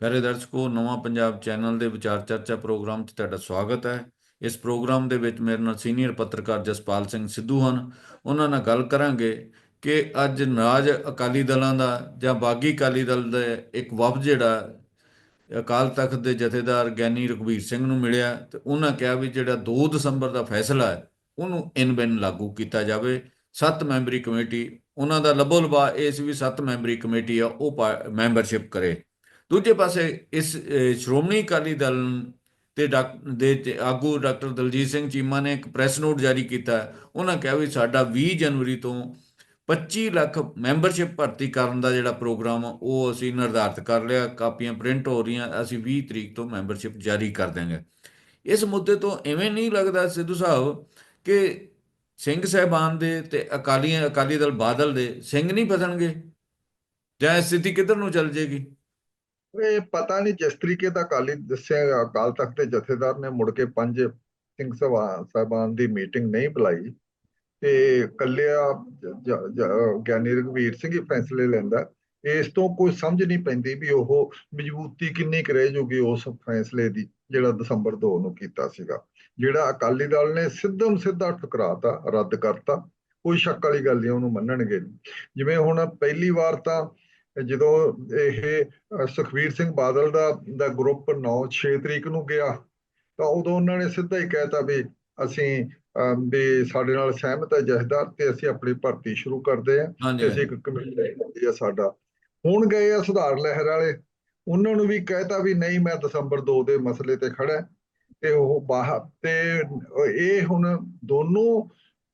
ਪਿਆਰੇ ਦਰਸ਼ਕੋ, ਨਵਾਂ ਪੰਜਾਬ ਚੈਨਲ ਦੇ ਵਿਚਾਰ ਚਰਚਾ ਪ੍ਰੋਗਰਾਮ 'ਚ ਤੁਹਾਡਾ ਸਵਾਗਤ ਹੈ। ਇਸ ਪ੍ਰੋਗਰਾਮ ਦੇ ਵਿੱਚ ਮੇਰੇ ਨਾਲ ਸੀਨੀਅਰ ਪੱਤਰਕਾਰ ਜਸਪਾਲ ਸਿੰਘ ਸਿੱਧੂ ਹਨ। ਉਹਨਾਂ ਨਾਲ ਗੱਲ ਕਰਾਂਗੇ ਕਿ ਅੱਜ ਨਾਜ ਅਕਾਲੀ ਦਲਾਂ ਦਾ ਜਾਂ ਬਾਗੀ ਅਕਾਲੀ ਦਲ ਦਾ ਇੱਕ ਵਫਦ ਜਿਹੜਾ ਅਕਾਲ ਤਖਤ ਦੇ ਜਥੇਦਾਰ ਗਿਆਨੀ ਰਘਵੀਰ ਸਿੰਘ ਨੂੰ ਮਿਲਿਆ ਤੇ ਉਹਨਾਂ ਕਿਹਾ ਵੀ ਜਿਹੜਾ 2 ਦਸੰਬਰ ਦਾ ਫੈਸਲਾ ਹੈ, ਉਹਨੂੰ ਇਨ ਬਿਨ ਲਾਗੂ ਕੀਤਾ ਜਾਵੇ। ਸੱਤ ਮੈਂਬਰੀ ਕਮੇਟੀ, ਉਹਨਾਂ ਦਾ ਲੱਭੋ ਲਬਾ ਇਸ ਵੀ ਸੱਤ ਮੈਂਬਰੀ ਕਮੇਟੀ ਆ, ਉਹ ਮੈਂਬਰਸ਼ਿਪ ਕਰੇ। ਦੂਜੇ ਪਾਸੇ ਇਸ ਸ਼੍ਰੋਮਣੀ ਅਕਾਲੀ ਦਲ ਤੇ ਡਾਕ- ਦੇ ਆਗੂ ਡਾਕਟਰ ਦਲਜੀਤ ਸਿੰਘ ਚੀਮਾ ਨੇ ਇੱਕ ਪ੍ਰੈਸ ਨੋਟ ਜਾਰੀ ਕੀਤਾ। ਉਹਨਾਂ ਕਿਹਾ ਵੀ ਸਾਡਾ 20 ਜਨਵਰੀ ਤੋਂ 25 ਲੱਖ ਮੈਂਬਰਸ਼ਿਪ ਭਰਤੀ ਕਰਨ ਦਾ ਜਿਹੜਾ ਪ੍ਰੋਗਰਾਮ ਆ, ਉਹ ਅਸੀਂ ਨਿਰਧਾਰਤ ਕਰ ਲਿਆ। ਕਾਪੀਆਂ ਪ੍ਰਿੰਟ ਹੋ ਰਹੀਆਂ ਅਸੀਂ 20 ਤਰੀਕ ਤੋਂ ਮੈਂਬਰਸ਼ਿਪ ਜਾਰੀ ਕਰ ਦਾਂਗੇ ਇਸ ਮੁੱਦੇ ਤੋਂ ਐਵੇਂ ਨਹੀਂ ਲੱਗਦਾ ਸਿੱਧੂ ਸਾਹਿਬ ਕਿ ਸਿੰਘ ਸਾਹਿਬਾਨ ਦੇ ਤੇ ਅਕਾਲੀ ਅਕਾਲੀ ਦਲ ਬਾਦਲ ਦੇ ਸਿੰਘ ਨਹੀਂ ਫਸਣਗੇ? ਜਾਂ ਇਹ ਸਥਿਤੀ ਕਿੱਧਰ ਨੂੰ ਚੱਲ ਜੇਗੀ? ਇਹ ਪਤਾ ਨਹੀਂ ਜਿਸ ਤਰੀਕੇ ਦਾ ਅਕਾਲੀ ਦੱਸਿਆ ਅਕਾਲ ਤਖਤ ਦੇ ਜਥੇਦਾਰ ਨੇ ਮੁੜ ਕੇ ਪੰਜ ਸਿੰਘ ਸਭਾ, ਸਾਹਿਬਾਨ ਦੀ ਮੀਟਿੰਗ ਨਹੀਂ ਬੁਲਾਈ ਤੇ ਕੱਲਿਆ ਗਿਆਨੀ ਰਘਵੀਰ ਸਿੰਘ ਹੀ ਫੈਸਲੇ ਲੈਂਦਾ। ਇਸ ਤੋਂ ਕੋਈ ਸਮਝ ਨਹੀਂ ਪੈਂਦੀ ਵੀ ਉਹ ਮਜ਼ਬੂਤੀ ਕਿੰਨੀ ਕੁ ਰਹਿ ਜੂਗੀ ਉਸ ਫੈਸਲੇ ਦੀ, ਜਿਹੜਾ ਦਸੰਬਰ 2 ਨੂੰ ਕੀਤਾ ਸੀਗਾ। ਜਿਹੜਾ ਅਕਾਲੀ ਦਲ ਨੇ ਸਿੱਧਮ ਸਿੱਧਾ ਠੁਕਰਾਤਾ, ਰੱਦ ਕਰਤਾ, ਕੋਈ ਸ਼ੱਕ ਵਾਲੀ ਗੱਲ ਨਹੀਂ, ਉਹਨੂੰ ਮੰਨਣਗੇ ਜਿਵੇਂ ਹੁਣ ਪਹਿਲੀ ਵਾਰ ਤਾਂ ਜਦੋਂ ਇਹ ਅਹ ਸੁਖਬੀਰ ਸਿੰਘ ਬਾਦਲ ਦਾ ਦਾ ਗਰੁੱਪ 9 6 ਤਰੀਕ ਨੂੰ ਗਿਆ ਤਾਂ ਉਦੋਂ ਉਹਨਾਂ ਨੇ ਸਿੱਧਾ ਹੀ ਕਹਿਤਾ ਵੀ ਅਸੀਂ ਵੀ ਸਾਡੇ ਨਾਲ ਸਹਿਮਤ ਹੈ ਜਥੇਦਾਰ ਤੇ ਅਸੀਂ ਆਪਣੀ ਭਰਤੀ ਸ਼ੁਰੂ ਕਰਦੇ ਹਾਂ ਤੇ ਹਾਂਜੀ ਅਸੀਂ ਇੱਕ ਕਮੇਟੀ ਆ ਸਾਡਾ। ਹੁਣ ਗਏ ਆ ਸੁਧਾਰ ਲਹਿਰ ਵਾਲੇ। ਉਹਨਾਂ ਨੂੰ ਵੀ ਕਹਿਤਾ ਵੀ ਨਹੀਂ ਮੈਂ ਦਸੰਬਰ 2 ਦੇ ਮਸਲੇ ਤੇ ਖੜਾ ਹਾਂ। ਤੇ ਉਹ ਬਾਹਰ ਤੇ ਇਹ ਹੁਣ ਦੋਨੋਂ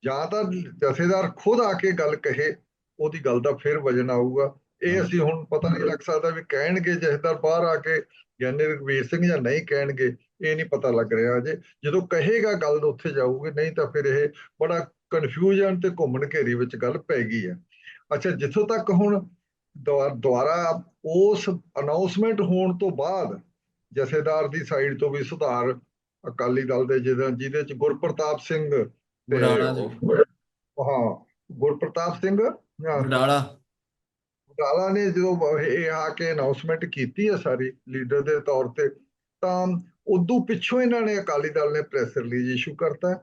ਜਾਂ ਤਾਂ ਜਥੇਦਾਰ ਖੁਦ ਆ ਕੇ ਗੱਲ ਕਹੇ ਉਹਦੀ ਗੱਲ ਦਾ ਫਿਰ ਵਜਨ ਆਊਗਾ। ਇਹ ਅਸੀਂ ਹੁਣ ਪਤਾ ਨਹੀਂ ਲੱਗ ਸਕਦਾ ਵੀ ਕਹਿਣਗੇ ਜਥੇਦਾਰ ਬਾਹਰ ਆ ਕੇ ਗਿਆਨੀ ਰਘਵੀਰ ਸਿੰਘ ਜਾਂ ਨਹੀਂ ਕਹਿਣਗੇ ਇਹ ਨਹੀਂ ਪਤਾ ਲੱਗ ਰਿਹਾ ਅਜੇ। ਜਦੋਂ ਕਹੇਗਾ ਗੱਲ ਉੱਥੇ ਜਾਊਗੀ ਨਹੀਂ ਤਾਂ ਫਿਰ ਇਹ ਬੜਾ ਕਨਫਿਊਜ਼ਨ ਤੇ ਘੁੰਮਣ ਘੇਰੀ ਵਿੱਚ ਗੱਲ ਪੈ ਗਈ ਹੈ ਅੱਛਾ ਜਿੱਥੋਂ ਤੱਕ ਹੁਣ ਦੁਆ- ਦੁਆਰਾ ਉਸ ਅਨਾਉਂਸਮੈਂਟ ਹੋਣ ਤੋਂ ਬਾਅਦ ਜਥੇਦਾਰ ਦੀ ਸਾਈਡ ਤੋਂ ਵੀ ਸੁਧਾਰ ਅਕਾਲੀ ਦਲ ਦੇ ਜਿਹਦੇ ਜਿਹਦੇ ਚ ਗੁਰਪ੍ਰਤਾਪ ਸਿੰਘ ਜੀ। ਹਾਂ ਗੁਰਪ੍ਰਤਾਪ ਸਿੰਘ ਬਡਾਲਾ ਵਡਾਲਾ ਨੇ ਜਦੋਂ ਇਹ ਆ ਕੇ ਅਨਾਉਂਸਮੈਂਟ ਕੀਤੀ ਹੈ ਸਾਰੀ ਲੀਡਰ ਦੇ ਤੌਰ ਤੇ, ਤਾਂ ਉਦੋਂ ਪਿੱਛੋਂ ਇਹਨਾਂ ਨੇ ਅਕਾਲੀ ਦਲ ਨੇ ਪ੍ਰੈਸ ਰਿਲੀਜ਼ ਇਸ਼ੂ ਕਰਤਾ,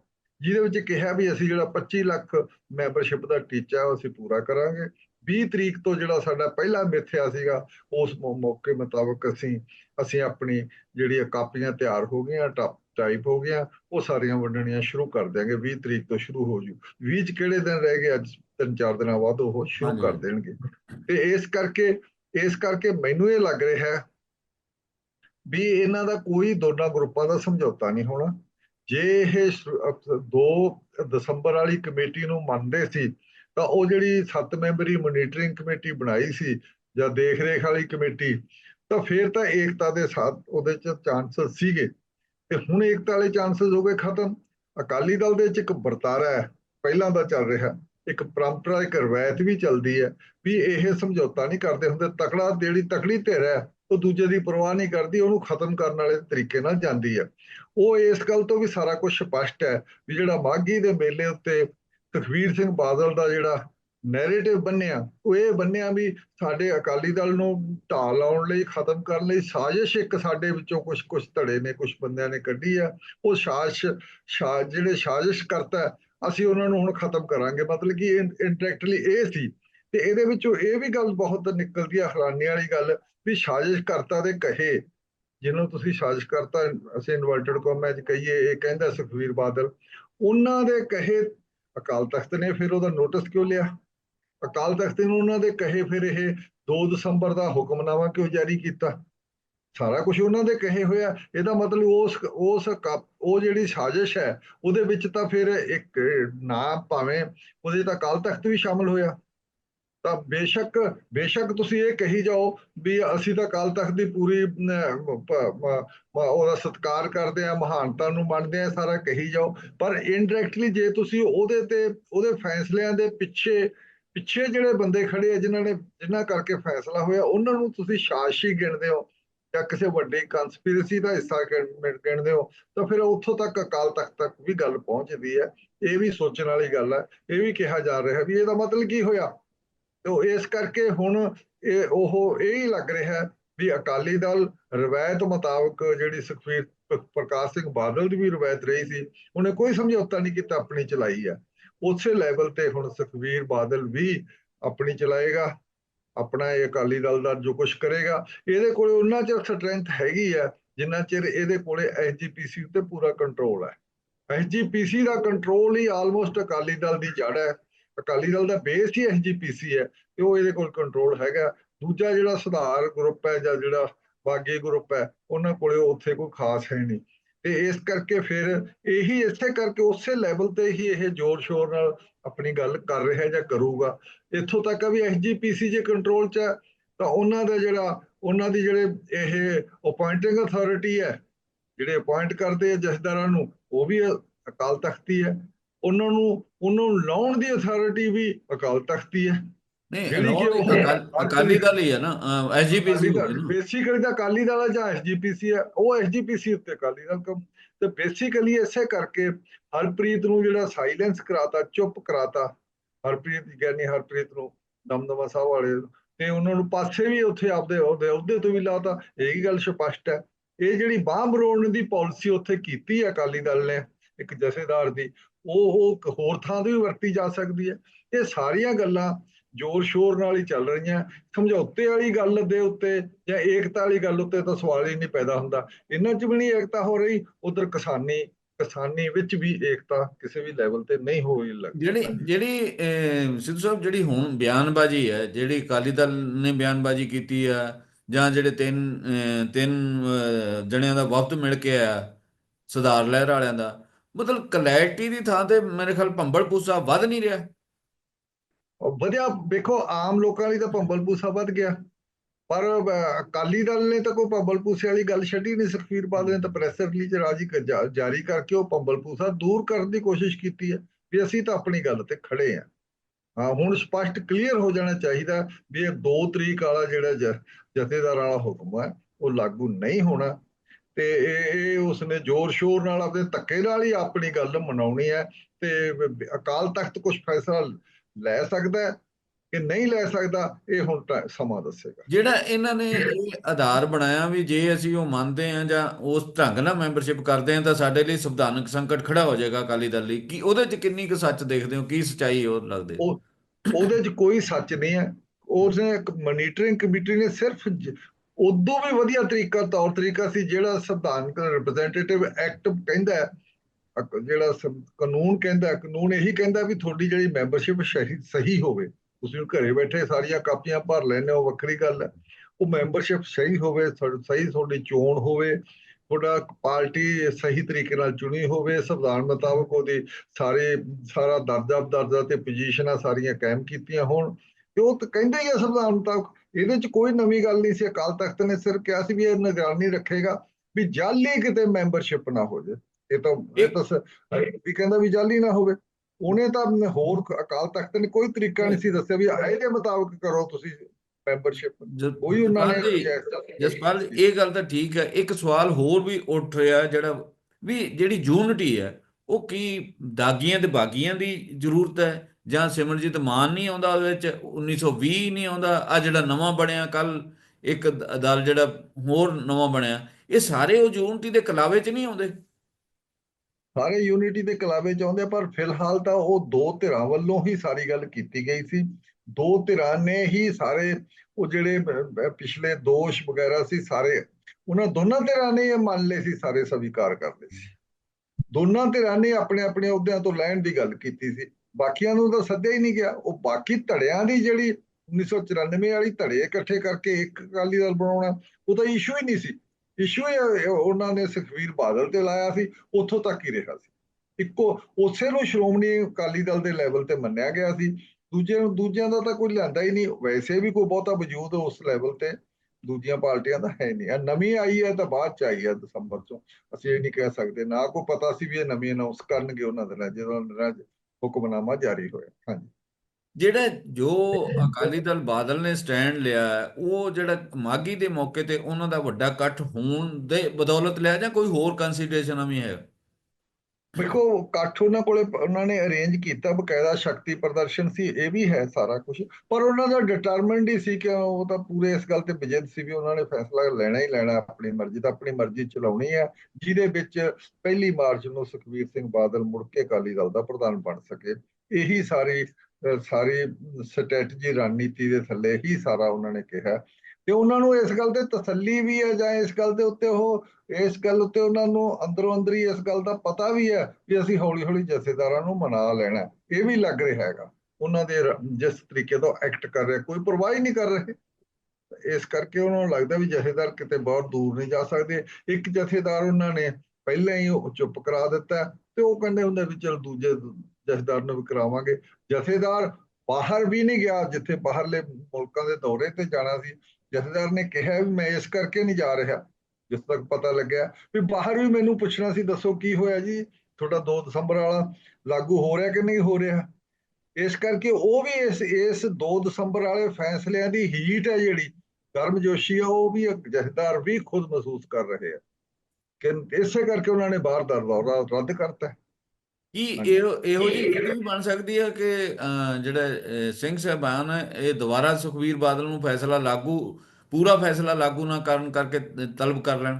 ਜਿਹਦੇ ਵਿੱਚ ਕਿਹਾ ਵੀ ਅਸੀਂ ਜਿਹੜਾ 25 ਲੱਖ ਮੈਂਬਰਸ਼ਿਪ ਦਾ ਟੀਚਾ ਉਹ ਅਸੀਂ ਪੂਰਾ ਕਰਾਂਗੇ। 20 ਤਰੀਕ ਤੋਂ ਜਿਹੜਾ ਸਾਡਾ ਪਹਿਲਾ ਮਿਥਿਆ ਸੀਗਾ, ਉਸ ਮੌਕੇ ਮੁਤਾਬਕ ਅਸੀਂ ਅਸੀਂ ਆਪਣੀ ਜਿਹੜੀ ਕਾਪੀਆਂ ਤਿਆਰ ਹੋ ਗਈਆਂ, ਟੱਪ ਟਾਈਪ ਹੋ ਗਈਆਂ ਉਹ ਸਾਰੀਆਂ ਵੰਡਣੀਆਂ ਸ਼ੁਰੂ ਕਰ ਦਿਆਂਗੇ 20 ਤਰੀਕ ਤੋਂ ਸ਼ੁਰੂ ਹੋ ਜੂ। 20 ਚ ਕਿਹੜੇ ਦਿਨ ਰਹਿ ਗਏ? ਅੱਜ ਤਿੰਨ ਚਾਰ ਦਿਨਾਂ ਬਾਅਦ ਉਹ ਸ਼ੁਰੂ। ਕਰ ਦੇਣਗੇ। ਤੇ ਇਸ ਕਰਕੇ ਇਸ ਕਰਕੇ ਮੈਨੂੰ ਇਹ ਲੱਗ ਰਿਹਾ ਹੈ ਵੀ ਇਹਨਾਂ ਦਾ ਕੋਈ ਦੋਨਾਂ ਗਰੁੱਪਾਂ ਦਾ ਸਮਝੌਤਾ ਨਹੀਂ ਹੋਣਾ। ਜੇ ਇਹ 2 ਦਸੰਬਰ ਵਾਲੀ ਕਮੇਟੀ ਨੂੰ ਮੰਨਦੇ ਸੀ ਤਾਂ ਉਹ ਜਿਹੜੀ 7 ਮੈਂਬਰੀ ਮੋਨੀਟਰਿੰਗ ਕਮੇਟੀ ਬਣਾਈ ਸੀ ਜਾਂ ਦੇਖ ਰੇਖ ਵਾਲੀ ਕਮੇਟੀ ਤਾਂ ਫਿਰ ਤਾਂ ਏਕਤਾ ਦੇ ਸਾਥ ਉਹਦੇ ਚ ਚਾਂਸਸ ਸੀਗੇ। ਤੇ ਹੁਣ ਏਕਤਾ ਵਾਲੇ ਚਾਂਸਸ ਹੋ ਗਏ ਖਤਮ। ਅਕਾਲੀ ਦਲ ਦੇ ਵਿੱਚ ਇੱਕ ਵਰਤਾਰਾ ਹੈ, ਪਹਿਲਾਂ ਦਾ ਚੱਲ ਰਿਹਾ। ਇੱਕ ਪਰੰਪਰਾ, ਇੱਕ ਰਵਾਇਤ ਵੀ ਚੱਲਦੀ ਹੈ ਵੀ ਇਹ ਸਮਝੌਤਾ ਨਹੀਂ ਕਰਦੇ ਹੁੰਦੇ। ਤਕੜਾ, ਜਿਹੜੀ ਤਕੜੀ ਧਿਰ ਹੈ, ਉਹ ਦੂਜੇ ਦੀ ਪਰਵਾਹ ਨਹੀਂ ਕਰਦੀ, ਉਹਨੂੰ ਖਤਮ ਕਰਨ ਵਾਲੇ ਤਰੀਕੇ ਨਾਲ ਜਾਂਦੀ ਹੈ। ਉਹ ਇਸ ਗੱਲ ਤੋਂ ਵੀ ਸਾਰਾ ਕੁਝ ਸਪਸ਼ਟ ਹੈ ਵੀ ਜਿਹੜਾ ਮਾਘੀ ਦੇ ਮੇਲੇ ਉੱਤੇ ਤਖਵੀਰ ਸਿੰਘ ਬਾਦਲ ਦਾ ਜਿਹੜਾ ਨੈਰੇਟਿਵ ਬੰਨਿਆ ਉਹ ਇਹ ਬੰਨਿਆ ਵੀ ਸਾਡੇ ਅਕਾਲੀ ਦਲ ਨੂੰ ਢਾਹ ਲਾਉਣ ਲਈ, ਖਤਮ ਕਰਨ ਲਈ ਸਾਜ਼ਿਸ਼ ਇੱਕ ਸਾਡੇ ਵਿੱਚੋਂ ਕੁਝ ਕੁਝ ਧੜੇ ਨੇ ਕੁਝ ਬੰਦਿਆਂ ਨੇ ਕੱਢੀ ਆ, ਉਹ ਸਾਜ਼ਿਸ਼ ਸ਼ਾ ਜਿਹੜੇ ਸਾਜ਼ਿਸ਼ ਕਰਤਾ ਅਸੀਂ ਉਹਨਾਂ ਨੂੰ ਹੁਣ ਖਤਮ ਕਰਾਂਗੇ। ਮਤਲਬ ਕਿ ਇੰਟਰੈਕਟਲੀ ਇਹ ਸੀ ਤੇ ਇਹਦੇ ਵਿੱਚੋਂ ਇਹ ਵੀ ਗੱਲ ਬਹੁਤ ਨਿਕਲਦੀ ਆ, ਹੈਰਾਨੀ ਵਾਲੀ ਗੱਲ ਵੀ ਸਾਜ਼ਿਸ਼ ਕਰਤਾ ਦੇ ਕਹੇ, ਜਿਹਨੂੰ ਤੁਸੀਂ ਸਾਜ਼ਿਸ਼ ਕਰਤਾ ਅਸੀਂ ਇਨਵਰਟਡ ਕੋਮਾ ਚ ਕਹੀਏ, ਇਹ ਕਹਿੰਦਾ ਸੁਖਵੀਰ ਬਾਦਲ, ਉਹਨਾਂ ਦੇ ਕਹੇ ਅਕਾਲ ਤਖਤ ਨੇ, ਫਿਰ ਉਹਦਾ ਨੋਟਿਸ ਕਿਉਂ ਲਿਆ? ਅਕਾਲ ਤਖਤ ਨੂੰ ਉਹਨਾਂ ਦੇ ਕਹੇ ਫਿਰ ਇਹ 2 ਦਸੰਬਰ ਦਾ ਹੁਕਮਨਾਮਾ ਕਿਉਂ ਜਾਰੀ ਕੀਤਾ? ਸਾਰਾ ਕੁਝ ਉਹਨਾਂ ਦੇ ਕਹੇ ਹੋਇਆ। ਇਹਦਾ ਮਤਲਬ ਉਸ ਉਸ ਉਹ ਜਿਹੜੀ ਸਾਜ਼ਿਸ਼ ਹੈ ਉਹਦੇ ਵਿੱਚ ਤਾਂ ਫਿਰ ਇੱਕ ਨਾ ਭਾਵੇਂ ਉਹਦੇ ਤਾਂ ਅਕਾਲ ਤਖਤ ਵੀ ਸ਼ਾਮਲ ਹੋਇਆ। ਤਾਂ ਬੇਸ਼ੱਕ ਬੇਸ਼ੱਕ ਤੁਸੀਂ ਇਹ ਕਹੀ ਜਾਓ ਵੀ ਅਸੀਂ ਤਾਂ ਅਕਾਲ ਤਖਤ ਦੀ ਪੂਰੀ ਅਮ, ਉਹਦਾ ਸਤਿਕਾਰ ਕਰਦੇ ਆ ਮਹਾਨਤਾ ਨੂੰ ਮੰਨਦੇ ਆ ਸਾਰਾ ਕਹੀ ਜਾਓ। ਪਰ ਇਨਡਾਇਰੈਕਟਲੀ ਜੇ ਤੁਸੀਂ ਉਹਦੇ ਤੇ ਉਹਦੇ ਫੈਸਲਿਆਂ ਦੇ ਪਿੱਛੇ ਪਿੱਛੇ ਜਿਹੜੇ ਬੰਦੇ ਖੜੇ ਆ, ਜਿਨ੍ਹਾਂ ਨੇ, ਜਿਨ੍ਹਾਂ ਕਰਕੇ ਫੈਸਲਾ ਹੋਇਆ, ਉਹਨਾਂ ਨੂੰ ਤੁਸੀਂ ਸਾਜ਼ਿਸ਼ੀ ਗਿਣਦੇ ਹੋ ਜਾਂ ਕਿਸੇ ਵੱਡੀ ਕਨਸਪੀਰੇਸੀ ਦਾ ਹਿੱਸਾ ਗਿਣਦੇ ਹੋ, ਤਾਂ ਫਿਰ ਉੱਥੋਂ ਤੱਕ, ਅਕਾਲ ਤਖਤ ਤੱਕ ਵੀ ਗੱਲ ਪਹੁੰਚਦੀ ਹੈ। ਇਹ ਵੀ ਸੋਚਣ ਵਾਲੀ ਗੱਲ ਹੈ। ਇਹ ਵੀ ਕਿਹਾ ਜਾ ਰਿਹਾ ਵੀ ਇਹਦਾ ਮਤਲਬ ਕੀ ਹੋਇਆ? ਤੇ ਇਸ ਕਰਕੇ ਹੁਣ ਇਹ, ਉਹ ਇਹ ਹੀ ਲੱਗ ਰਿਹਾ ਵੀ ਅਕਾਲੀ ਦਲ ਰਵਾਇਤ ਮੁਤਾਬਕ ਜਿਹੜੀ ਸੁਖਬੀਰ ਪ੍ਰਕਾਸ਼ ਸਿੰਘ ਬਾਦਲ ਦੀ ਵੀ ਰਵਾਇਤ ਰਹੀ ਸੀ, ਉਹਨੇ ਕੋਈ ਸਮਝੌਤਾ ਨਹੀਂ ਕੀਤਾ, ਆਪਣੀ ਚਲਾਈ ਹੈ। ਉਸੇ ਲੈਵਲ ਤੇ ਹੁਣ ਸੁਖਬੀਰ ਬਾਦਲ ਵੀ ਆਪਣੀ ਚਲਾਏਗਾ, ਆਪਣਾ ਇਹ ਅਕਾਲੀ ਦਲ ਦਾ ਜੋ ਕੁਝ ਕਰੇਗਾ। ਇਹਦੇ ਕੋਲ ਉਹਨਾਂ ਚਿਰ ਸਟਰੈਂਥ ਹੈਗੀ ਆ, ਜਿੰਨਾ ਚਿਰ ਇਹਦੇ ਕੋਲੇ ਐਸਜੀਪੀਸੀ ਉੱਤੇ ਪੂਰਾ ਕੰਟਰੋਲ ਹੈ ਐਸਜੀਪੀਸੀ ਦਾ ਕੰਟਰੋਲ ਹੀ ਆਲਮੋਸਟ ਅਕਾਲੀ ਦਲ ਦੀ ਜੜ ਹੈ। ਅਕਾਲੀ ਦਲ ਦਾ ਬੇਸ ਹੀ ਐਸਜੀਪੀਸੀ ਹੈ, ਤੇ ਉਹ ਇਹਦੇ ਕੋਲ ਕੰਟਰੋਲ ਹੈਗਾ। ਦੂਜਾ ਜਿਹੜਾ ਸੁਧਾਰ ਗਰੁੱਪ ਹੈ ਜਾਂ ਜਿਹੜਾ ਬਾਗੀ ਗਰੁੱਪ ਹੈ, ਉਹਨਾਂ ਕੋਲੇ ਉੱਥੇ ਕੋਈ ਖਾਸ ਹੈ ਨਹੀਂ। ਤੇ ਇਸ ਕਰਕੇ ਫਿਰ ਇਹੀ ਇਸੇ ਕਰਕੇ ਉਸੇ ਲੈਵਲ ਤੇ ਹੀ ਇਹ ਜ਼ੋਰ ਸ਼ੋਰ ਨਾਲ ਆਪਣੀ ਗੱਲ ਕਰ ਰਿਹਾ ਜਾਂ ਕਰੂਗਾ। ਇੱਥੋਂ ਤੱਕ ਵੀ ਐਸਜੀਪੀਸੀ ਜੇ ਕੰਟਰੋਲ 'ਚ ਹੈ, ਤਾਂ ਉਹਨਾਂ ਦਾ ਜਿਹੜਾ, ਉਹਨਾਂ ਦੀ ਜਿਹੜੇ ਇਹ ਅਪਾਇੰਟਿੰਗ ਅਥਾਰਟੀ ਹੈ, ਜਿਹੜੇ ਅਪਾਇੰਟ ਕਰਦੇ ਆ ਜਥੇਦਾਰਾਂ ਨੂੰ, ਉਹ ਵੀ ਅਕਾਲ ਤਖਤੀ ਹੈ। ਉਹਨਾਂ ਨੂੰ ਉਹਨਾਂ ਨੂੰ ਲਾਉਣ ਦੀ ਅਥਾਰਟੀ ਵੀ ਅਕਾਲ ਤਖਤੀ ਹੈ। ਨਹੀਂ ਅਕਾਲ- ਦਲ ਹੀ ਹੈ ਨਾ ਐਸਜੀਪੀਸੀ ਬੇਸਿਕਲੀ ਤਾਂ ਅਕਾਲੀ ਦਲ ਜਾਂ ਐਸਜੀਪੀਸੀ ਹੈ ਉਹ ਐਸਜੀਪੀਸੀ ਉੱਤੇ ਅਕਾਲੀ ਦਲ ਕੰਮ। ਤੇ ਬੇਸਿਕਲੀ ਇਸੇ ਕਰਕੇ ਹਰਪ੍ਰੀਤ ਨੂੰ ਜਿਹੜਾ ਸਾਇਲੈਂਸ ਕਰਾਤਾ ਚੁੱਪ ਕਰਾਤਾ ਹਰਪ੍ਰੀਤ ਗਿਆਨੀ ਹਰਪ੍ਰੀਤ ਨੂੰ ਦਮਦਮਾ ਸਾਹਿਬ ਵਾਲੇ ਤੇ ਉਹਨਾਂ ਨੂੰ ਪਾਸੇ ਵੀ ਉੱਥੇ ਆਪਦੇ ਉਹਦੇ ਅਹੁਦੇ ਤੋਂ ਵੀ ਲਾਤਾ ਇਹ ਹੀ ਗੱਲ ਸਪਸ਼ਟ ਹੈ। ਇਹ ਜਿਹੜੀ ਬਾਂਹ ਮਰੋੜਨ ਦੀ ਪਾਲਿਸੀ ਉੱਥੇ ਕੀਤੀ ਹੈ ਅਕਾਲੀ ਦਲ ਨੇ ਇੱਕ ਜਥੇਦਾਰ ਦੀ ਉਹ ਹੋਰ ਥਾਂ ਤੇ ਵੀ ਵਰਤੀ ਜਾ ਸਕਦੀ ਹੈ। ਇਹ ਸਾਰੀਆਂ ਗੱਲਾਂ ਜ਼ੋਰ ਸ਼ੋਰ ਨਾਲ ਹੀ ਚੱਲ ਰਹੀਆਂ। ਸਮਝੌਤੇ ਵਾਲੀ ਗੱਲ ਦੇ ਉੱਤੇ ਜਾਂ ਏਕਤਾ ਵਾਲੀ ਗੱਲ ਉੱਤੇ ਤਾਂ ਸਵਾਲ ਹੀ ਨਹੀਂ ਪੈਦਾ ਹੁੰਦਾ। ਇਹਨਾਂ 'ਚ ਵੀ ਨਹੀਂ ਏਕਤਾ ਹੋ ਰਹੀ ਉਧਰ ਕਿਸਾਨੀ ਕਿਸਾਨੀ ਵਿੱਚ ਵੀ ਏਕਤਾ ਕਿਸੇ ਵੀ ਲੈਵਲ ਤੇ ਨਹੀਂ ਹੋਈ ਲੱਗਦੀ। ਜਿਹੜੀ ਜਿਹੜੀ ਸਿੱਧੂ ਸਾਹਿਬ ਜਿਹੜੀ ਹੁਣ ਬਿਆਨਬਾਜ਼ੀ ਹੈ ਜਿਹੜੀ ਅਕਾਲੀ ਦਲ ਨੇ ਬਿਆਨਬਾਜ਼ੀ ਕੀਤੀ ਆ ਜਾਂ ਜਿਹੜੇ ਤਿੰਨ ਅਹ, ਤਿੰਨ ਜਣਿਆਂ ਦਾ ਵਫਦ ਮਿਲ ਕੇ ਆਇਆ ਸਰਦਾਰ ਲਹਿਰ ਵਾਲਿਆਂ ਦਾ ਮਤਲਬ ਕਲੈਰਿਟੀ ਦੀ ਥਾਂ ਤੇ ਮੇਰੇ ਖਿਆਲ ਭੰਬਲ ਪੂਸਾ ਵੱਧ ਨਹੀਂ ਰਿਹਾ। ਵਧਿਆ, ਵੇਖੋ, ਆਮ ਲੋਕਾਂ ਲਈ ਤਾਂ ਭੰਬਲ ਪੂਸਾ ਵੱਧ ਗਿਆ। ਪਰ ਅਕਾਲੀ ਦਲ ਨੇ ਤਾਂ ਕੋਈ ਭੰਬਲ ਪੂਸੇ ਵਾਲੀ ਗੱਲ ਛੱਡੀ ਨਹੀਂ ਸੁਖਬੀਰ ਬਾਦਲ ਨੇ ਤਾਂ ਪ੍ਰੈਸ ਰਿਲੀਜ਼ ਰਾਜੀ ਜਾਰੀ ਕਰਕੇ ਉਹ ਭੰਬਲ ਪੂਸਾ ਦੂਰ ਕਰਨ ਦੀ ਕੋਸ਼ਿਸ਼ ਕੀਤੀ ਹੈ ਵੀ ਅਸੀਂ ਤਾਂ ਆਪਣੀ ਗੱਲ ਤੇ ਖੜੇ ਆ ਹਾਂ, ਹੁਣ ਸਪਸ਼ਟ ਕਲੀਅਰ ਹੋ ਜਾਣਾ ਚਾਹੀਦਾ ਵੀ ਇਹ 2 ਤਰੀਕ ਵਾਲਾ ਜਿਹੜਾ ਜ- ਜਥੇਦਾਰ ਵਾਲਾ ਹੁਕਮ ਹੈ, ਉਹ ਲਾਗੂ ਨਹੀਂ ਹੋਣਾ। ਤੇ ਇਹ ਇਹ ਉਸਨੇ ਜ਼ੋਰ ਸ਼ੋਰ ਨਾਲ ਆਪਣੇ ਧੱਕੇ ਨਾਲ ਹੀ ਆਪਣੀ ਗੱਲ ਮਨਾਉਣੀ ਹੈ। ਤੇ ਅਕਾਲ ਤਖਤ ਕੁਝ ਫੈਸਲਾ ਲੈ ਸਕਦਾ ਕਿ ਨਹੀਂ ਲੈ ਸਕਦਾ ਇਹ ਹੁਣ ਸਮਾਂ ਦੱਸੇਗਾ। ਜਿਹੜਾ ਇਹਨਾਂ ਨੇ ਇਹ ਆਧਾਰ ਬਣਾਇਆ ਵੀ ਜੇ ਅਸੀਂ ਉਹ ਮੰਨਦੇ ਹਾਂ ਜਾਂ ਉਸ ਢੰਗ ਨਾਲ ਮੈਂਬਰਸ਼ਿਪ ਕਰਦੇ ਹਾਂ ਤਾਂ ਸਾਡੇ ਲਈ ਸੰਵਿਧਾਨਕ ਸੰਕਟ ਖੜਾ ਹੋ ਜਾਏਗਾ ਅਕਾਲੀ ਦਲ ਲਈ। ਕੀ ਉਹਦੇ 'ਚ ਕਿੰਨੀ ਕੁ ਸੱਚ ਦੇਖਦੇ ਹੋ? ਕੀ ਸੱਚਾਈ ਉਹ ਲੱਗਦੇ? ਉਹ ਉਹਦੇ 'ਚ ਕੋਈ ਸੱਚ ਨਹੀਂ ਹੈ। ਉਸਨੇ ਇੱਕ ਮੋਨੀਟਰਿੰਗ ਕਮੇਟੀ ਨੇ ਸਿਰਫ ਉਦੋਂ ਵੀ ਵਧੀਆ ਤਰੀਕਾ ਤੌਰ ਤਰੀਕਾ ਸੀ ਜਿਹੜਾ ਸੰਵਿਧਾਨਕ ਰਿਪਰੈਜ਼ੈਂਟੇਟਿਵ ਐਕਟ ਕਹਿੰਦਾ ਹੈ ਜਿਹੜਾ ਕਾਨੂੰਨ ਕਹਿੰਦਾ, ਕਾਨੂੰਨ ਇਹੀ ਕਹਿੰਦਾ ਵੀ ਤੁਹਾਡੀ ਜਿਹੜੀ ਮੈਂਬਰਸ਼ਿਪ ਸਹੀ ਹੋਵੇ। ਤੁਸੀਂ ਘਰੇ ਬੈਠੇ ਸਾਰੀਆਂ ਕਾਪੀਆਂ ਭਰ ਲੈਣੇ ਹੋ, ਵੱਖਰੀ ਗੱਲ ਹੈ। ਉਹ ਮੈਂਬਰਸ਼ਿਪ ਸਹੀ ਹੋਵੇ ਸਹੀ ਤੁਹਾਡੀ ਚੋਣ ਹੋਵੇ, ਤੁਹਾਡਾ ਪਾਰਟੀ ਸਹੀ ਤਰੀਕੇ ਨਾਲ ਚੁਣੀ ਹੋਵੇ, ਸੰਵਿਧਾਨ ਮੁਤਾਬਕ ਉਹਦੀ ਸਾਰੇ, ਸਾਰਾ ਦਰਜਾ ਦਰਜਾ ਤੇ ਪੋਜੀਸ਼ਨਾਂ ਸਾਰੀਆਂ ਕਾਇਮ ਕੀਤੀਆਂ ਹੋਣ। ਤੇ ਉਹ ਤਾਂ ਕਹਿੰਦੇ ਹੀ ਆ ਸੰਵਿਧਾਨ ਮੁਤਾਬਕ, ਇਹਦੇ 'ਚ ਕੋਈ ਨਵੀਂ ਗੱਲ ਨਹੀਂ ਸੀ। ਅਕਾਲ ਤਖਤ ਨੇ ਸਿਰਫ ਕਿਹਾ ਸੀ ਵੀ ਇਹ ਨਿਗਰਾਨੀ ਰੱਖੇਗਾ ਵੀ ਜਾਲੀ ਕਿਤੇ ਮੈਂਬਰਸ਼ਿਪ ਨਾ ਹੋ ਜਾਵੇ ਇਹ ਤਾਂ ਇਹ ਤਾਂ ਵੀ ਕਹਿੰਦਾ ਵੀ ਜਾਲੀ ਨਾ ਹੋਵੇ। ਉਹਨੇ ਤਾਂ ਹੋਰ ਅਕਾਲ ਤਖਤ ਨੇ ਕੋਈ ਤਰੀਕਾ ਨਹੀਂ ਸੀ ਦੱਸਿਆ ਵੀ ਇਹਦੇ ਮੁਤਾਬਕ ਕਰੋ ਤੁਸੀਂ ਮੈਂਬਰਸ਼ਿਪ ਕੋਈ ਉਹਨਾਂ ਨੇ ਜਸਪਾਲ ਇਹ ਗੱਲ ਤਾਂ ਠੀਕ ਹੈ। ਇੱਕ ਸਵਾਲ ਹੋਰ ਵੀ ਉੱਠ ਰਿਹਾ ਜਿਹੜਾ ਵੀ ਜਿਹੜੀ ਯੂਨਿਟੀ ਹੈ ਉਹ ਕੀ ਦਾਗੀਆਂ ਤੇ ਬਾਗੀਆਂ ਦੀ ਜ਼ਰੂਰਤ ਹੈ? ਜਾਂ ਸਿਮਰਜੀਤ ਮਾਨ ਨਹੀਂ ਆਉਂਦਾ ਉਹਦੇ ਵਿੱਚ? 1920 ਨਹੀਂ ਆਉਂਦਾ? ਆ ਜਿਹੜਾ ਨਵਾਂ ਬਣਿਆ ਕੱਲ ਇੱਕ ਦ- ਦਲ ਜਿਹੜਾ ਹੋਰ ਨਵਾਂ ਬਣਿਆ ਇਹ ਸਾਰੇ ਉਹ ਯੂਨਿਟੀ ਦੇ ਕਲਾਵੇ 'ਚ ਨਹੀਂ ਆਉਂਦੇ? ਸਾਰੇ ਯੂਨਿਟੀ ਦੇ ਕਲਾਵੇ ਚ ਆਉਂਦੇ ਆ, ਪਰ ਫਿਲਹਾਲ ਤਾਂ ਉਹ ਦੋ ਧਿਰਾਂ ਵੱਲੋਂ ਹੀ ਸਾਰੀ ਗੱਲ ਕੀਤੀ ਗਈ ਸੀ। ਦੋ ਧਿਰਾਂ ਨੇ ਹੀ ਸਾਰੇ ਉਹ ਜਿਹੜੇ ਪਿਛਲੇ ਦੋਸ਼ ਵਗੈਰਾ ਸੀ ਸਾਰੇ ਉਹਨਾਂ ਦੋਨਾਂ ਧਿਰਾਂ ਨੇ ਇਹ ਮੰਨ ਲਏ ਸੀ ਸਾਰੇ ਸਵੀਕਾਰ ਕਰਦੇ ਸੀ। ਦੋਨਾਂ ਧਿਰਾਂ ਨੇ ਆਪਣੇ ਆਪਣੇ ਅਹੁਦਿਆਂ ਤੋਂ ਲੈਣ ਦੀ ਗੱਲ ਕੀਤੀ ਸੀ। ਬਾਕੀਆਂ ਨੂੰ ਤਾਂ ਸੱਦਿਆ ਹੀ ਨਹੀਂ ਗਿਆ। ਉਹ ਬਾਕੀ ਧੜਿਆਂ ਦੀ ਜਿਹੜੀ 1994 ਵਾਲੀ ਧੜੇ ਇਕੱਠੇ ਕਰਕੇ ਇੱਕ ਅਕਾਲੀ ਦਲ ਬਣਾਉਣਾ ਉਹ ਤਾਂ ਇਸ਼ੂ ਹੀ ਨਹੀਂ ਸੀ। ਇਸ਼ੂ ਹੀ ਉਹਨਾਂ ਨੇ ਸੁਖਵੀਰ ਬਾਦਲ ਤੇ ਲਾਇਆ ਸੀ, ਉੱਥੋਂ ਤੱਕ ਹੀ ਰਿਹਾ ਸੀ। ਇੱਕੋ, ਉਸੇ ਨੂੰ ਸ਼੍ਰੋਮਣੀ ਅਕਾਲੀ ਦਲ ਦੇ ਲੈਵਲ ਤੇ ਮੰਨਿਆ ਗਿਆ ਸੀ। ਦੂਜੇ ਦੂਜਿਆਂ ਦਾ ਤਾਂ ਕੋਈ ਲੈਂਦਾ ਹੀ ਨਹੀਂ। ਵੈਸੇ ਵੀ ਕੋਈ ਬਹੁਤਾ ਵਜੂਦ ਉਸ ਲੈਵਲ ਤੇ ਦੂਜੀਆਂ ਪਾਰਟੀਆਂ ਦਾ ਹੈ ਨਹੀਂ। ਆ ਨਵੀਂ ਆਈ ਹੈ ਤਾਂ ਬਾਅਦ ਚ ਆਈ ਹੈ ਦਸੰਬਰ ਚੋਂ। ਅਸੀਂ ਇਹ ਨਹੀਂ ਕਹਿ ਸਕਦੇ। ਨਾ ਕੋਈ ਪਤਾ ਸੀ ਵੀ ਇਹ ਨਵੀਂ ਅਨਾਉਂਸ ਕਰਨਗੇ ਉਹਨਾਂ ਦੇ ਨਾਲ, ਜਦੋਂ ਉਹਨਾਂ ਦਾ ਹੁਕਮਨਾਮਾ ਜਾਰੀ ਹੋਇਆ। ਹਾਂਜੀ। ਜਿਹੜਾ ਜੋ ਅਕਾਲੀ ਦਲ ਬਾਦਲ ਨੇ ਸਟੈਂਡ ਲਿਆ ਉਹ ਜਿਹੜਾ ਮਾਗੀ ਦੇ ਮੌਕੇ ਤੇ ਉਹਨਾਂ ਦਾ ਵੱਡਾ ਇਕੱਠ ਹੋਣ ਦੇ ਬਦੌਲਤ ਲਿਆ ਜਾਂ ਕੋਈ ਹੋਰ ਕੰਸੀਡਰੇਸ਼ਨ ਵੀ ਹੈ? ਵੇਖੋ ਇਕੱਠ ਉਹਨਾਂ ਕੋਲੇ ਉਹਨਾਂ ਨੇ ਅਰੇਂਜ ਕੀਤਾ ਬਕਾਇਦਾ ਸ਼ਕਤੀ ਪ੍ਰਦਰਸ਼ਨ ਸੀ ਇਹ ਵੀ ਹੈ ਸਾਰਾ ਕੁਝ ਪਰ ਉਹਨਾਂ ਦਾ ਡਿਟਰਮਿਨਡ ਹੀ ਸੀ ਕਿ ਉਹ ਤਾਂ ਪੂਰੇ ਇਸ ਗੱਲ ਤੇ ਵਿਜਿਤ ਸੀ ਵੀ ਉਹਨਾਂ ਨੇ ਫੈਸਲਾ ਲੈਣਾ ਹੀ ਲੈਣਾ ਆਪਣੀ ਮਰਜ਼ੀ ਦਾ ਆਪਣੀ ਮਰਜ਼ੀ ਚਲਾਉਣੀ ਹੈ ਜਿਹਦੇ ਵਿੱਚ ਪਹਿਲੀ ਮਾਰਚ ਨੂੰ ਸੁਖਬੀਰ ਸਿੰਘ ਬਾਦਲ ਮੁੜ ਕੇ ਅਕਾਲੀ ਦਲ ਦਾ ਪ੍ਰਧਾਨ ਬਣ ਸਕੇ। ਇਹੀ ਸਾਰੀ ਸਾਰੀ ਸਟ੍ਰੈਟਜੀ ਰਣਨੀਤੀ ਦੇ ਥੱਲੇ ਹੀ ਸਾਰਾ ਉਹਨਾਂ ਨੇ ਕਿਹਾ। ਤੇ ਉਹਨਾਂ ਨੂੰ ਇਸ ਗੱਲ ਤੇ ਤਸੱਲੀ ਵੀ ਹੈ ਜਾਂ ਇਸ ਗੱਲ ਦੇ ਉੱਤੇ ਉਹ, ਇਸ ਗੱਲ ਉੱਤੇ ਉਹਨਾਂ ਨੂੰ ਅੰਦਰੋਂ ਅੰਦਰ ਹੀ ਇਸ ਗੱਲ ਦਾ ਪਤਾ ਵੀ ਹੈ ਕਿ ਅਸੀਂ ਹੌਲੀ ਹੌਲੀ ਜਥੇਦਾਰਾਂ ਨੂੰ ਮਨਾ ਲੈਣਾ ਇਹ ਵੀ ਲੱਗ ਰਿਹਾ ਹੈਗਾ। ਉਹਨਾਂ ਦੇ ਜਿਸ ਤਰੀਕੇ ਤੋਂ ਐਕਟ ਕਰ ਰਿਹਾ, ਕੋਈ ਪਰਵਾਹ ਹੀ ਨਹੀਂ ਕਰ ਰਹੇ। ਇਸ ਕਰਕੇ ਉਹਨਾਂ ਨੂੰ ਲੱਗਦਾ ਵੀ ਜਥੇਦਾਰ ਕਿਤੇ ਬਹੁਤ ਦੂਰ ਨਹੀਂ ਜਾ ਸਕਦੇ। ਇੱਕ ਜਥੇਦਾਰ ਉਹਨਾਂ ਨੇ ਪਹਿਲਾਂ ਹੀ ਉਹ ਚੁੱਪ ਕਰਾ ਦਿੱਤਾ ਤੇ ਉਹ ਕਹਿੰਦੇ ਹੁੰਦੇ ਵੀ ਚਲ ਦੂਜੇ ਜਥੇਦਾਰ ਨੂੰ ਵੀ ਕਰਾਵਾਂਗੇ। ਜਥੇਦਾਰ ਬਾਹਰ ਵੀ ਨਹੀਂ ਗਿਆ, ਜਿੱਥੇ ਬਾਹਰਲੇ ਮੁਲਕਾਂ ਦੇ ਦੌਰੇ ਤੇ ਜਾਣਾ ਸੀ। ਜਥੇਦਾਰ ਨੇ ਕਿਹਾ ਵੀ ਮੈਂ ਇਸ ਕਰਕੇ ਨਹੀਂ ਜਾ ਰਿਹਾ, ਜਿਸ ਤੱਕ ਪਤਾ ਲੱਗਿਆ। ਵੀ ਬਾਹਰ ਵੀ ਮੈਨੂੰ ਪੁੱਛਣਾ ਸੀ, ਦੱਸੋ ਕੀ ਹੋਇਆ ਜੀ? ਤੁਹਾਡਾ 2 ਦਸੰਬਰ ਵਾਲਾ ਲਾਗੂ ਹੋ ਰਿਹਾ ਕਿ ਨਹੀਂ ਹੋ ਰਿਹਾ? ਇਸ ਕਰਕੇ ਉਹ ਵੀ ਇਸ ਇਸ 2 ਦਸੰਬਰ ਵਾਲੇ ਫੈਸਲਿਆਂ ਦੀ ਹੀਟ ਹੈ ਜਿਹੜੀ ਗਰਮਜੋਸ਼ੀ ਆ, ਉਹ ਵੀ ਜਥੇਦਾਰ ਵੀ ਖੁਦ ਮਹਿਸੂਸ ਕਰ ਰਹੇ ਆ। ਕਿ ਇਸੇ ਕਰਕੇ ਉਹਨਾਂ ਨੇ ਬਾਹਰ ਦਾ ਦੌਰਾ ਰੱਦ ਕਰਤਾ। ਕੀ। ਇਹੋ ਇਹੋ ਸਥਿਤੀ ਵੀ ਬਣ ਸਕਦੀ ਹੈ ਕਿ ਜਿਹੜੇ ਸਿੰਘ ਸਾਹਿਬਾਨ ਇਹ ਦੁਬਾਰਾ ਸੁਖਬੀਰ ਬਾਦਲ ਨੂੰ ਫੈਸਲਾ ਲਾਗੂ ਪੂਰਾ ਫੈਸਲਾ ਲਾਗੂ ਨਾ ਕਰਨ ਕਰਕੇ ਤਲਬ ਕਰ ਲੈਣ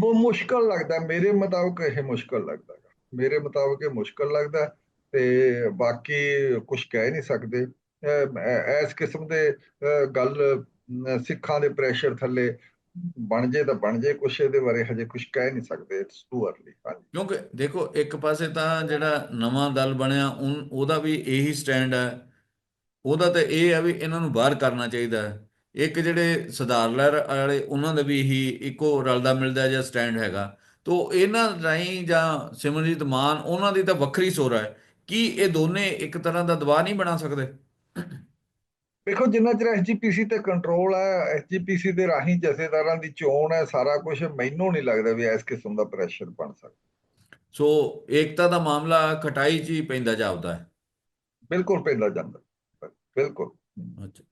ਬਹੁਤ ਮੁਸ਼ਕਲ ਲੱਗਦਾ ਮੇਰੇ ਮੁਤਾਬਕ ਇਹ ਮੁਸ਼ਕਲ ਲੱਗਦਾ। ਮੇਰੇ ਮੁਤਾਬਕ ਇਹ ਮੁਸ਼ਕਲ ਲੱਗਦਾ ਤੇ ਬਾਕੀ ਕੁਝ ਕਹਿ ਨਹੀਂ ਸਕਦੇ ਇਸ ਕਿਸਮ ਦੇ ਗੱਲ ਸਿੱਖਾਂ ਦੇ ਪ੍ਰੈਸ਼ਰ ਥੱਲੇ ਬਣ ਜੇ ਤਾਂ ਬਣ ਜੇ, ਕੁਛ ਇਹਦੇ ਬਾਰੇ ਹਜੇ ਕੁਝ ਕਹਿ ਨਹੀਂ ਸਕਦੇ ਇਟਸ ਟੂ ਅਰਲੀ ਹਾਂਜੀ। ਕਿਉਂਕਿ ਦੇਖੋ, ਇੱਕ ਪਾਸੇ ਤਾਂ ਜਿਹੜਾ ਨਵਾਂ ਦਲ ਬਣਿਆ ਉਹਦਾ ਵੀ ਇਹੀ ਸਟੈਂਡ ਹੈ। ਉਹਦਾ ਤਾਂ ਇਹ ਹੈ ਵੀ ਇਹਨਾਂ ਨੂੰ ਬਾਹਰ ਕਰਨਾ ਚਾਹੀਦਾ ਹੈ। ਇੱਕ ਜਿਹੜੇ ਸੁਧਾਰ ਲਹਿਰ ਵਾਲੇ, ਉਹਨਾਂ ਦਾ ਵੀ ਇਹੀ ਇੱਕੋ ਰਲਦਾ ਮਿਲਦਾ ਜਿਹਾ ਸਟੈਂਡ ਹੈਗਾ। ਤੋ ਇਹਨਾਂ ਰਾਹੀਂ ਜਾਂ ਸਿਮਰਜੀਤ ਮਾਨ, ਉਹਨਾਂ ਦੀ ਤਾਂ ਵੱਖਰੀ ਸੋਚ ਹੈ। ਕੀ ਇਹ ਦੋਨੇ ਇੱਕ ਤਰ੍ਹਾਂ ਦਾ ਦਬਾਅ ਨਹੀਂ ਬਣਾ ਸਕਦੇ? ਦੇਖੋ ਜਿੰਨਾ ਚਿਰ ਐਸਜੀਪੀਸੀ ਤੇ ਕੰਟਰੋਲ ਹੈ ਐਸਜੀਪੀਸੀ ਦੇ ਰਾਹੀਂ ਜਥੇਦਾਰਾਂ ਦੀ ਚੋਣ ਹੈ ਸਾਰਾ ਕੁਝ ਮੈਨੂੰ ਨਹੀਂ ਲੱਗਦਾ ਵੀ ਇਸ ਕਿਸਮ ਦਾ ਪ੍ਰੈਸ਼ਰ ਬਣ ਸਕਦਾ। ਸੋ ਏਕਤਾ ਦਾ ਮਾਮਲਾ ਖਟਾਈ 'ਚ ਹੀ ਪੈਂਦਾ ਜਾਪਦਾ ਹੈ। ਬਿਲਕੁਲ ਪੈਂਦਾ ਜਾਂਦਾ। ਬਿਲਕੁਲ। ਅੱਛਾ।